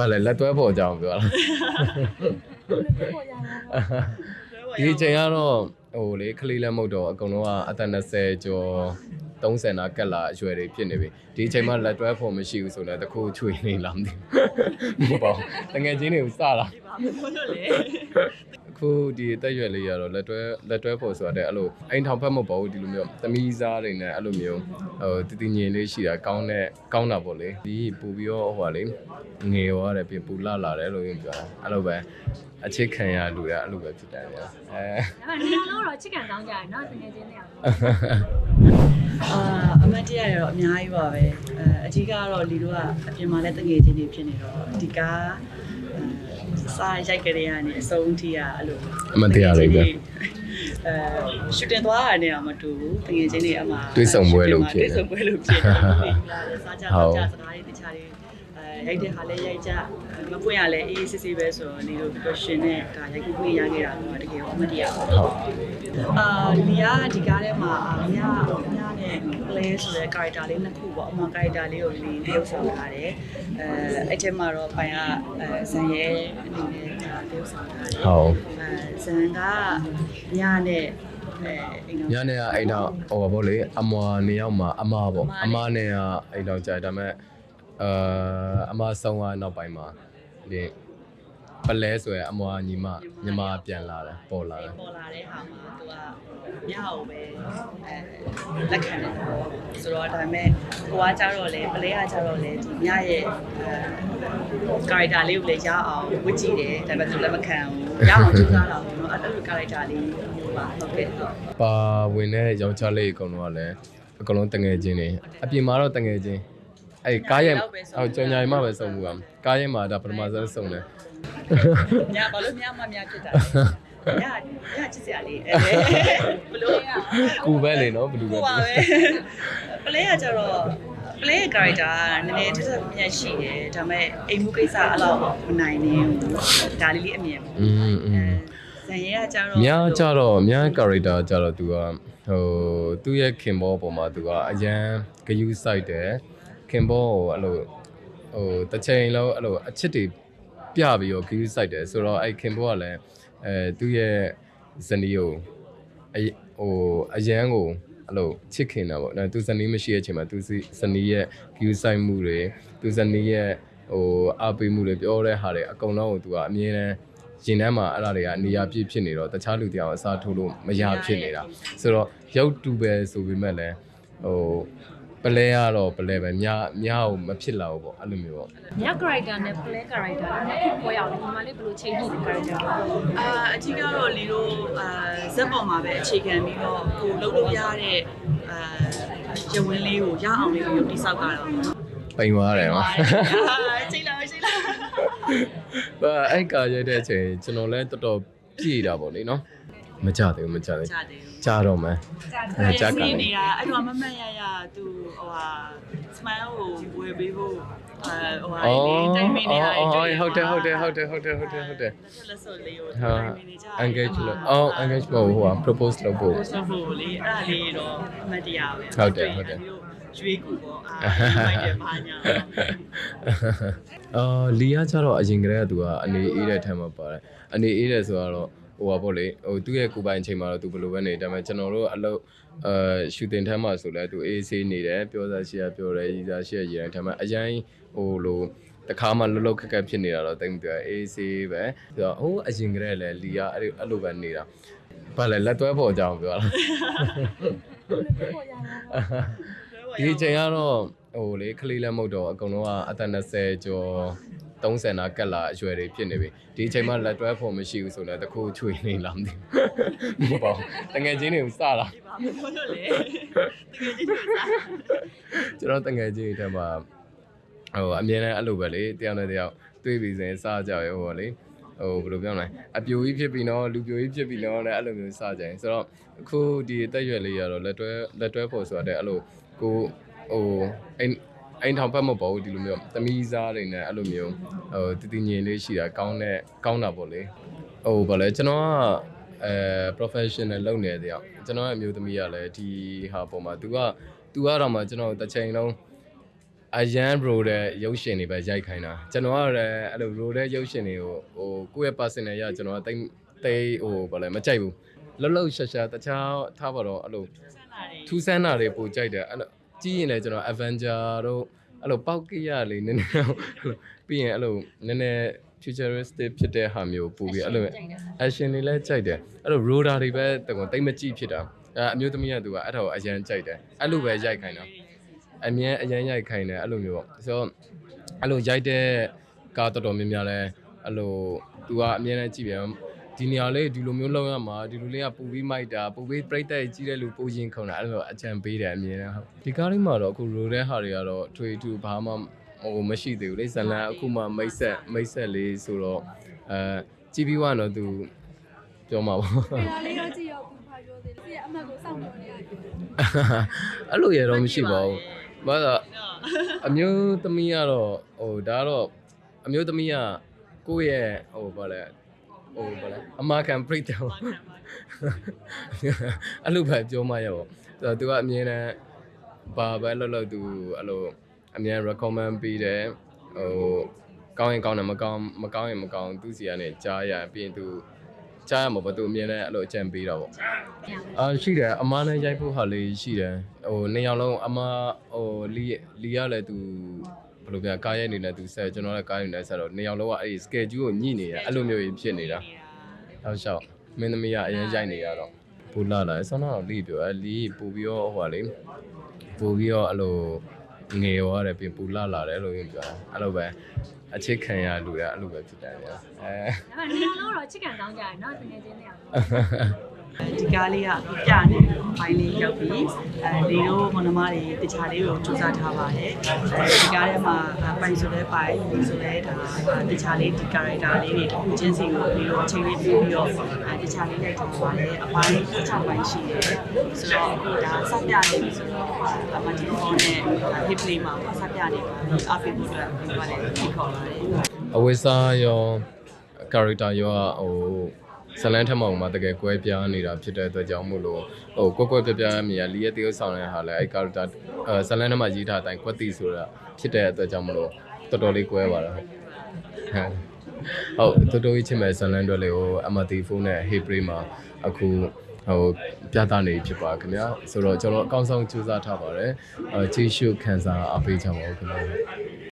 ဘာလဲလက်တွဲဖို့အကြောင်းပြောလားဒီအချိန်ကတော့ဟိုလေခလေးလက်မဟုတ်တော့အကုန်လုံးကအသက်20ကျော်30နာကက်လာအရွယ်တွေဖြစ်နေပြီဒီအချိန်မှာလက်တွဲဖို့မရှိဘူးဆိုတော့တခုချွေနေလားမသိဘူးမဟုတ်ပါဘူးတငယ်ချင်းတွေကိုစတာဒီပါမလို့လို့လေအ ခုဒီအသက်အရွယ်လေးရတော့လက်တွဲလက်တွဲဖို့ဆိုတော့အဲ့လိုအိမ်ထောင်ဖက်မဟုတ်ပါဘူးဒီလိုမျိုးသမီးစားတွေနဲ့အဲ့လိုမျိုးဟိုတည်တည်ငြိမ်လေးရှိတာကောင်းတဲ့ကောင်းတာပေါ့လေဒီပူပြီးတော့ဟိုပါလေငယ်ရောရတယ်ပြင်ပူလာလာတယ်လို့ပြောတာအဲ့လိုပဲအချစ်ခံရလူရအဲ့လိုပဲဖြစ်တယ်ဗျာအဲဒါပေမဲ့နေရာလုံးတော့ချစ်ကန်ကောင်းကြတယ်နော်တကယ်ချင်းနေရာအာအမတ်တရရတော့အများကြီးပါပဲအဲအကြီးကတော့လီတို့ကအပြင်မှာလည်းတငယ်ချင်းတွေဖြစ်နေတော့ဒီကား စားရိုက်ကြတဲ့ကနေအဆုံးထိရအဲ့လိုအမတရားလေးပဲအဲရှူတင်သွားတာနဲ့တော့မတူဘူးတငယ်ချင်းတွေအမှတွေးဆုံပွဲလို့ဖြစ်တွေးဆုံပွဲလို့ဖြစ်တယ်စားကြတော့ကြစကားတွေတခြားတွေအဲရိုက်တဲ့ဟာလည်းရိုက်ကြမပွင့်ရလဲအေးအေးဆေးဆေးပဲဆိုတော့လီတို့ပြီးတော့ရှင်နဲ့ဒါရိုက်ကူးခွင့်ရခဲ့တာတော့တကယ်အမတ်တရပါဟုတ်အာလီယာဒီကားထဲမှာအမြအမြ နဲ့ play ဆိုတဲ့ character လေးနှစ်ခုပေါ့အမ character လေးကိုလီတရုပ်ဆောင်ထားတယ်အဲအဲ့ထဲမှာတော့ပိုင်ကအဲဇန်ရဲအနေနဲ့ဒါတရုပ်ဆောင်ထားတယ်ဟုတ်အဲဇန်ကညနဲ့အဲအိမ်တော်ညနေကအိမ်တော့ဟိုပါပေါ့လေအမွာနေရောက်မှာအမပေါ့အမနဲ့ကအိမ်တော့ကြာဒါပေမဲ့အာအမဆုံးကနောက်ပိုင်းမှာဒီ ပလဲဆိုရအမွာညီမညီမပြန်လာတယ်ပေါ်လာတယ်ပေါ်လာတဲ့ဟာမှာသူကညကိုပဲအဲလက်ခံတယ်ပေါ့ဆိုတော့ဒါပေမဲ့ဟိုကကြတော့လေ play ကကြတော့လေဒီညရဲ့အဲ character လေးကိုလည်းရအောင်ဝစ်ကြည့်တယ်ဒါပေမဲ့သူလည်းမခံဘူးရအောင်ကြိုးစားတာပေါ့နော်အဲ့လို character လေးမျိုးပါဟုတ်ကဲ့ဟုတ်ပါဝင်တဲ့ရောင်ချလေးအကုန်လုံးကလည်းအကုန်လုံးတငယ်ချင်းတွေအပြင်မှာတော့တငယ်ချင်းအဲ့ကားရဲ့ဟုတ်ကြောင်ညာရီမှပဲစုံမှုကကားရဲ့မှာဒါပထမဆုံးစုံတယ် ညဘာလို့ညမများဖြစ်တာလဲညညချစ်စရာလေးအဲဘလို့ရ ကူပဲလေနော်ဘယ်လိုပဲ ကိုပါပဲ play ကကြတော့ play ရဲ့ character ကနည်းနည်းတစ်ချက်မြတ်ရှိတယ်ဒါပေမဲ့အိမ်မှုကိစ္စအဲ့လောက်မနိုင်နေဘူးဒါလေးလေးအမြင်ပေါ့ อืมอื အဲ ม ဇန်ရဲကကြတော့ များကြတော့များ character ကြတော့ तू ကဟိုသူ့ရဲ့ခင်ဘောပေါ်မှာ तू ကအရန်ဂယူးဆိုင်တယ်ခင်ဘောကိုအဲ့လိုဟိုတစ်ချိန်လုံးအဲ့လိုအချစ်တွေ ပြပြီးတော့ဂယူးဆိုင်တယ်ဆိုတော့အဲ့ခင်ဘောကလည်းအဲသူ့ရဲ့ဇနီးကိုအဟိုအရန်ကိုအဲ့လိုချစ်ခင်တာပေါ့နော်သူဇနီးမရှိတဲ့အချိန်မှာသူဇနီးရဲ့ဂယူးဆိုင်မှုတွေသူဇနီးရဲ့ဟိုအားပေးမှုတွေပြောတဲ့ဟာတွေအကုန်လုံးကို तू ကအမြဲတမ်းရင်ထဲမှာအဲ့ဒါတွေကနေရာပြည့်ဖြစ်နေတော့တခြားလူတရားအစားထိုးလို့မရဖြစ်နေတာဆိုတော့ရုပ်တူပဲဆိုပေမဲ့လည်းဟို ပလဲရတော့ပလဲပဲမြမြအောင်မဖြစ်လာဘူးပေါ့အဲ့လိုမျိုးပေါ့ည character နဲ့ play character နဲ့ခုပေါ်ရောက်တယ်ဒီမှာလေးဘယ်လိုချိန်ညှိ character လဲအာအကြီးကတော့လီတို့အာဇက်ပေါ်မှာပဲအခြေခံပြီးတော့ကိုလုံးလို့ရတဲ့အာရဝင်းလေးကိုရအောင်လေးကိုရုပ်တိဆောက်ကြတော့ပိန်သွားတယ်နော်ချိန်လာချိန်လာဘာအဲ့ကာရိုက်တဲ့အချိန်ကျွန်တော်လည်းတော်တော်ပြည့်တာပေါ့လေနော် မကြသေးဘူးမကြသေးကြတယ်ကြတော့မယ်အဲကြကစီလည်းနေတာအဲ့တော့မမတ်ရရသူဟိုဟာ smile ကိုဝယ်ပေးဖို့အာဟိုဟာအော်တိုင်မင်းနေတာအော်ဟုတ်တယ်ဟုတ်တယ်ဟုတ်တယ်ဟုတ်တယ်ဟုတ်တယ်ဟုတ်တယ်လက်စော်လေးကိုဟာတိုင်မင်းနေကြ engage လို့အော် engage မဟုတ်ဘူးဟိုက propose လုပ်ဖို့ပို့ဆိုဖို့လေအဲ့ဒါလေးတော့အမှတ်တရပဲဟုတ်တယ်ဟုတ်တယ်ရွေးကူပေါ့အာမိုက်တယ်ပါညာအာလီယာကျတော့အရင်ကတည်းကသူကအနေအေးတဲ့ထဲမှာပါတယ်အနေအေးတယ်ဆိုတော့ ဟိုပါပေါ့လေဟိုသူ့ရဲ့ကိုယ်ပိုင်အချိန်မှာတော့သူဘယ်လိုပဲနေဒါပေမဲ့ကျွန်တော်တို့အလုပ်အာရှူတင်ထဲမှာဆိုလဲသူအေးဆေးနေတယ်ပြောစားရှိရပြောတယ်ရည်စားရှိရရည်ထဲမှာအရင်ဟိုလိုတခါမှလှုပ်လှုပ်ခက်ခက်ဖြစ်နေတာတော့တိတ်မပြောအေးဆေးပဲဆိုတော့ဟိုအရင်ကတည်းကလည်းလီယာအဲ့အဲ့လိုပဲနေတာဘာလဲလက်တွဲဖို့အကြောင်းပြောလားဒီအချိန်ကတော့ဟိုလေခလေးလည်းမဟုတ်တော့အကုန်လုံးကအသက်20ကျော် 30နာကက်လာအရွယ်တွေဖြစ်နေပြီဒီအချိန်မှာလက်တွဲဖို့မရှိဘူးဆိုတော့တခုချွေနေလားမသိဘူးမဟုတ်ပါဘူးတငယ်ချင်းတွေကိုစတာဒီပါမလို့လို့လေတကယ်ကြီးတွေစားကျွန်တော်တငယ်ချင်းတွေထဲမှာဟိုအမြဲတမ်းအဲ့လိုပဲလေတယောက်နဲ့တယောက်တွေ့ပြီးစရင်စားကြရောဟိုလေဟိုဘယ်လိုပြောမလဲအပြိုကြီးဖြစ်ပြီးတော့လူပြိုကြီးဖြစ်ပြီးတော့လည်းအဲ့လိုမျိုးစားကြရင်ဆိုတော့အခုဒီအသက်အရွယ်လေးရတော့လက်တွဲလက်တွဲဖို့ဆိုတာတဲ့အဲ့လိုကိုဟိုအိမ် အိမ်ထောင်ဖက်မပေါ့ဘူးဒီလိုမျိုးသမီးစားတွေနဲ့အဲ့လိုမျိုးဟိုတည်တည်ငြိမ်လေးရှိတာကောင်းတဲ့ကောင်းတာပေါ့လေဟိုဗာလဲကျွန်တော်ကအဲ professional လုပ်နေတဲ့တယောက်ကျွန်တော်ရဲ့အမျိုးသမီးကလည်းဒီဟာပေါ်မှာ तू က तू ကတော့မှကျွန်တော်တစ်ချိန်လုံးအရန် bro တဲ့ရုပ်ရှင်တွေပဲရိုက်ခိုင်းတာကျွန်တော်ကလည်းအဲ့လို bro တဲ့ရုပ်ရှင်တွေကိုဟိုကိုယ့်ရဲ့ personal ရကျွန်တော်ကတိတ်တိတ်ဟိုဘာလဲမကြိုက်ဘူးလှုပ်လှုပ်ရှာရှာတခြားထားပါတော့အဲ့လိုထူးဆန်းတာတွေပိုကြိုက်တယ်အဲ့လို ကြည့်ရင်လည်းကျွန်တော် Avenger တို့အဲ့လိုပောက်ကိရလေးနည်းနည်းတော့အဲ့လိုပြီးရင်အဲ့လိုနည်းနည်း futuristic ဖြစ်တဲ့ဟာမျိုးပို့ပြီးအဲ့လို action တွေလည်းကြိုက်တယ်အဲ့လို roller တွေပဲတကွန်တိတ်မကြည့်ဖြစ်တာအဲ့အမျိုးသမီးကသူကအဲ့ဒါကိုအရန်ကြိုက်တယ်အဲ့လိုပဲရိုက်ခိုင်းတာအမြဲအရန်ရိုက်ခိုင်းတယ်အဲ့လိုမျိုးပေါ့ဆိုတော့အဲ့လိုရိုက်တဲ့ကားတော်တော်များများလဲအဲ့လိုသူကအမြဲတမ်းကြည့်ပြန် ဒီနေရာလေးဒီလိုမျိုးလောက်ရမှာဒီလိုလေးကပူပြီးမိုက်တာပူပြီးပြိတ်တဲ့ကြီးတဲ့လူပူရင်ခုံတာအဲ့လိုအကြံပေးတယ်အမြဲတမ်းဟုတ်ဒီကားလေးမှာတော့အခုရိုတဲ့ဟာတွေကတော့ထွေထူဘာမှဟိုမရှိသေးဘူးလေဇလန်အခုမှမိတ်ဆက်မိတ်ဆက်လေးဆိုတော့အဲကြည့်ပြီးွားတော့သူပြောမှာပေါ့ဒီလားလေးတော့ကြည့်ရောဘူးဖာပြောသေးတယ်ဒီအမတ်ကိုစောင့်နေရတယ်အဲ့လိုရတော့မရှိပါဘူးဘာသာအမျိုးသမီးကတော့ဟိုဒါကတော့အမျိုးသမီးကကိုယ့်ရဲ့ဟိုဘာလဲ ဟိုဘာလဲအမခံပြိတ္တပေါ့အဲ့လိုပဲပြောမှရပေါ့သူကအမြဲတမ်းဘာပဲလောက်လောက်သူအဲ့လိုအမြဲ recommend ပေးတယ်ဟိုကောင်းရင်ကောင်းတယ်မကောင်းမကောင်းရင်မကောင်းသူစီကနေကြားရပြီးရင်သူကြားရမှာပေါ့သူအမြဲတမ်းအဲ့လိုအကြံပေးတာပေါ့အာရှိတယ်အမားနဲ့ရိုက်ဖို့ဟာလေးရှိတယ်ဟိုနှစ်ယောက်လုံးအမားဟိုလီလီရလည်းသူဘ ယ်လိုပြကားရိုက်နေလဲသူဆက်ကျွန်တော်လည်းကားရိုက်နေဆက်တော့နှစ်ယောက်လုံးကအဲ့ဒီ schedule ကိုညှိနေရအဲ့လိုမျိုးကြီးဖြစ်နေတာတောက်လျှောက်မင်းသမီးကအရင်ရိုက်နေရတော့ပူလာလာဆောင်းတော့လီပြောအဲ့လီပူပြီးတော့ဟိုဟာလေပူပြီးတော့အဲ့လိုငယ်ရောရတယ်ပြင်ပူလာလာတယ်လို့ပြောတာအဲ့လိုပဲအချစ်ခံရလူရအဲ့လိုပဲဖြစ်တယ်ဗျာအဲဒါပေမဲ့နေရာလုံးတော့ချစ်ကန်ကောင်းကြတယ်နော်တကယ်ချင်းနေရာ ဒီကားလေးကပြနေဘိုင်းလေးရောက်ပြီးအဲဒီတို့မနမတွေတခြားလေးကိုစူးစမ်းထားပါတယ်အဲဒီကားထဲမှာပိုင်ဆိုလဲပိုင်ဒီဆိုလဲဒါတခြားလေးဒီ character လေးတွေတစ်ခုချင်းစီကိုဒီလိုအချိန်လေးပြပြီးတော့တခြားလေးလိုက်ထားပါတယ်အပိုင်း6ပိုင်းရှိတယ်ဆိုတော့ဒါစပြနေပြီဆိုတော့အမတီဖုန်းနဲ့ hip play မှာစပြနေပါအဖေဖို့အတွက်ဒီမှာလည်းဒီခေါ်လာတယ်အဝိစားရော character ရောဟို ဇလန်းထက်မှောင်မှာတကယ်ကွဲပြားနေတာဖြစ်တဲ့အတွက်ကြောင့်မို့လို့ဟိုကွက်ကွက်ပြားပြားမြင်ရလီရဲ့တရုပ်ဆောင်တဲ့ဟာလည်းအဲ character အဲဇလန်းထဲမှာရေးထားတဲ့အတိုင်းကွက်တီဆိုတာဖြစ်တဲ့အတွက်ကြောင့်မို့လို့တော်တော်လေးကွဲပါတော့ဟုတ်ဟုတ်တော်တော်ကြီးချင်မဲ့ဇလန်းတွေလေးကို MT4 နဲ့ Hey Play မှာအခုဟိုပြသနေဖြစ်ပါခင်ဗျာဆိုတော့ကျွန်တော်အကောင်းဆုံးကြိုးစားထားပါတယ်အဲကြည့်ရှုခန်းစားအားပေးကြပါဦးခင်ဗျာ